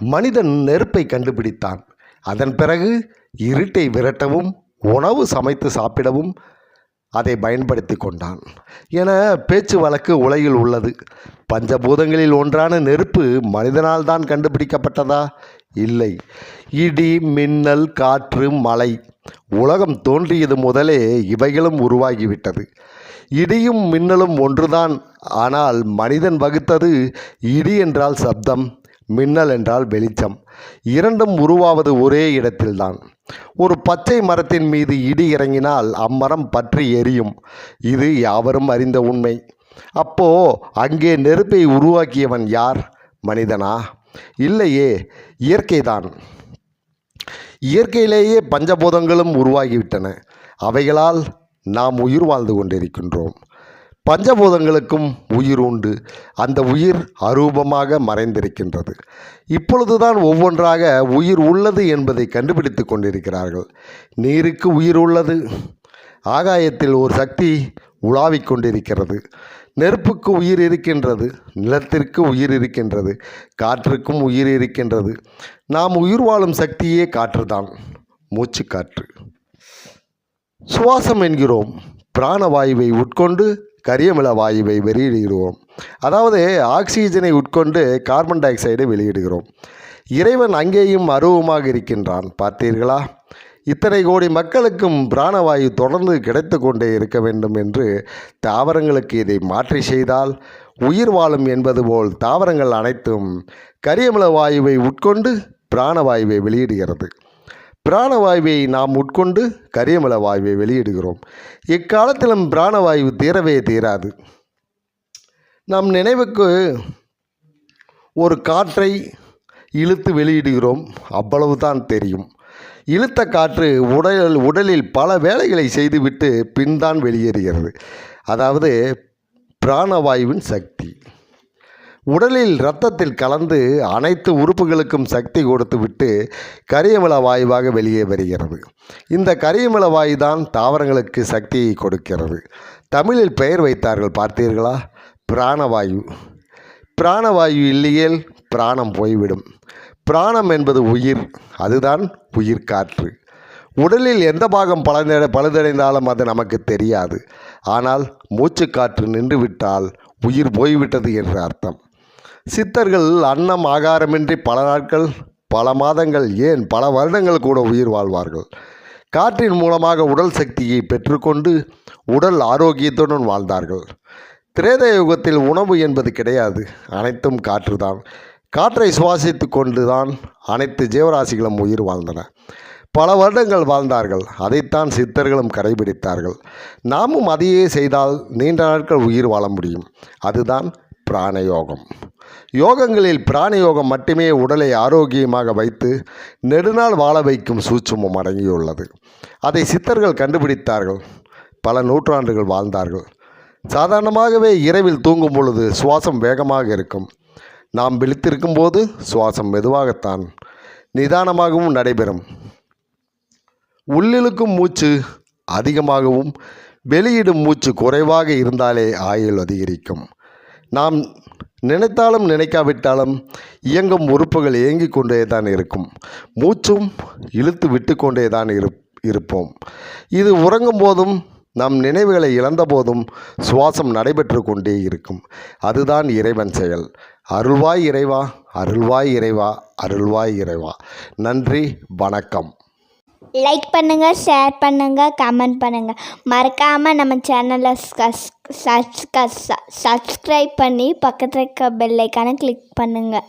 மனிதன் நெருப்பை கண்டுபிடித்தான். அதன் பிறகு இருட்டை விரட்டவும் உணவு சமைத்து சாப்பிடவும் அதை பயன்படுத்தி கொண்டான். என பேச்சு வழக்கு உலகில் உள்ளது. பஞ்சபூதங்களில் ஒன்றான நெருப்பு மனிதனால் தான் கண்டுபிடிக்கப்பட்டதா? இல்லை. இடி மின்னல் காற்று மழை உலகம் தோன்றியது முதலே இவைகளும் உருவாகிவிட்டது. இடியும் மின்னலும் ஒன்றுதான். ஆனால் மனிதன் வகுத்தது இடி என்றால் சப்தம். மின்னல் என்றால் வெளிச்சம். இரண்டும் உருவாவது ஒரே இடத்தில்தான். ஒரு பச்சை மரத்தின் மீது இடி இறங்கினால் அம்மரம் பற்றி எரியும். இது யாவரும் அறிந்த உண்மை. அப்போ அங்கே நெருப்பை உருவாக்கியவன் யார்? மனிதனா? இல்லையே இயற்கைதான். இயற்கையிலேயே பஞ்சபூதங்களும் உருவாகிவிட்டன. அவைகளால் நாம் உயிர் வாழ்ந்து கொண்டிருக்கின்றோம். பஞ்சபூதங்களுக்கும் உயிர் உண்டு. அந்த உயிர் அரூபமாக மறைந்திருக்கின்றது. இப்பொழுதுதான் ஒவ்வொன்றாக உயிர் உள்ளது என்பதை கண்டுபிடித்து கொண்டிருக்கிறார்கள். நீருக்கு உயிர் உள்ளது. ஆகாயத்தில் ஒரு சக்தி உலாவிக் கொண்டிருக்கிறது. நெருப்புக்கு உயிர் இருக்கின்றது. நிலத்திற்கு உயிர் இருக்கின்றது. காற்றுக்கும் உயிர் இருக்கின்றது. நாம் உயிர் வாழும் சக்தியே காற்றுதான். மூச்சு காற்று சுவாசம் என்கிறோம். பிராணவாயுவை உட்கொண்டு கரியமில வாயுவை வெளியிடுகிறோம். அதாவது ஆக்சிஜனை உட்கொண்டு கார்பன் டை ஆக்சைடை வெளியிடுகிறோம். இறைவன் அங்கேயும் அருவமாக இருக்கின்றான். பார்த்தீர்களா? இத்தனை கோடி மக்களுக்கும் பிராணவாயு தொடர்ந்து கிடைத்து கொண்டே இருக்க வேண்டும் என்று தாவரங்களுக்கு இதை மாற்றி செய்தால் உயிர் வாழும் என்பது போல் தாவரங்கள் அனைத்தும் கரியமில வாயுவை உட்கொண்டு பிராணவாயுவை வெளியிடுகிறது. பிராணவாயுவை நாம் உட்கொண்டு கரியமல வாயுவை வெளியிடுகிறோம். இக்காலத்திலும் பிராணவாயு தீரவே தீராது நம் நினைவுக்கு ஒரு காற்றை இழுத்து வெளியிடுகிறோம். அவ்வளவுதான் தெரியும். இழுத்த காற்று உடல் உடலில் பல வேலைகளை செய்துவிட்டு பின்தான் வெளியேறுகிறது. அதாவது பிராணவாயுவின் சக்தி. உடலில் இரத்தத்தில் கலந்து அனைத்து உறுப்புகளுக்கும் சக்தி கொடுத்துவிட்டு கரியமில வாயுவாக வெளியே வருகிறது. இந்த கரியமில வாயு தான் தாவரங்களுக்கு சக்தியை கொடுக்கிறது. தமிழில் பெயர் வைத்தார்கள் பார்த்தீர்களா? பிராணவாயு. பிராணவாயு இல்லையேல் பிராணம் போய்விடும். பிராணம் என்பது உயிர் அதுதான் உயிர் காற்று. உடலில் எந்த பாகம் பழுத பழுதடைந்தாலும் அது நமக்கு தெரியாது. ஆனால் மூச்சுக்காற்று நின்றுவிட்டால் உயிர் போய்விட்டது என்று அர்த்தம். சித்தர்கள் அன்னம் ஆகாரமின்றி பல நாட்கள் பல மாதங்கள் ஏன் பல வருடங்கள் கூட உயிர் வாழ்வார்கள். காற்றின் மூலமாக உடல் சக்தியை பெற்றுக்கொண்டு உடல் ஆரோக்கியத்துடன் வாழ்ந்தார்கள். திரேத யுகத்தில் உணவு என்பது கிடையாது. அனைத்தும் காற்றுதான். காற்றை சுவாசித்து கொண்டுதான் அனைத்து ஜீவராசிகளும் உயிர் வாழ்ந்தன. பல வருடங்கள் வாழ்ந்தார்கள். அதைத்தான் சித்தர்களும் கடைபிடித்தார்கள். நாமும் அதையே செய்தால் நீண்ட நாட்கள் உயிர் வாழ முடியும். அதுதான் பிராணயோகம். யோகங்களில் பிராணயோகம் மட்டுமே உடலை ஆரோக்கியமாக வைத்து நெடுநாள் வாழ வைக்கும் சூட்சுமம் அடங்கியுள்ளது. அதை சித்தர்கள் கண்டுபிடித்தார்கள். பல நூற்றாண்டுகள் வாழ்ந்தார்கள். சாதாரணமாகவே இரவில் தூங்கும் பொழுது சுவாசம் வேகமாக இருக்கும். நாம் விழித்திருக்கும் போது சுவாசம் மெதுவாகத்தான் நிதானமாகவும் நடைபெறும். உள்ளிழுக்கும் மூச்சு அதிகமாகவும் வெளியிடும் மூச்சு குறைவாக இருந்தாலே ஆயுள் அதிகரிக்கும். நாம் நினைத்தாலும் நினைக்காவிட்டாலும் இயங்கும் உறுப்புகள் இயங்கிக் கொண்டே தான் இருக்கும். மூச்சும் இழுத்து விட்டு கொண்டே தான் இரு இருப்போம். இது உறங்கும் போதும் நம் நினைவுகளை இழந்த போதும் சுவாசம் நடைபெற்று கொண்டே இருக்கும். அதுதான் இறைவன் செயல். அருள்வாய் இறைவா அருள்வாய் இறைவா அருள்வாய் இறைவா. நன்றி வணக்கம். லைக் பண்ணுங்கள் ஷேர் பண்ணுங்கள் கமெண்ட் பண்ணுங்கள் மறக்காமல் நம்ம சேனலை சப்ஸ்கிரைப் பண்ணி பக்கத்தில் இருக்க பெல்லைக்கான கிளிக் பண்ணுங்கள்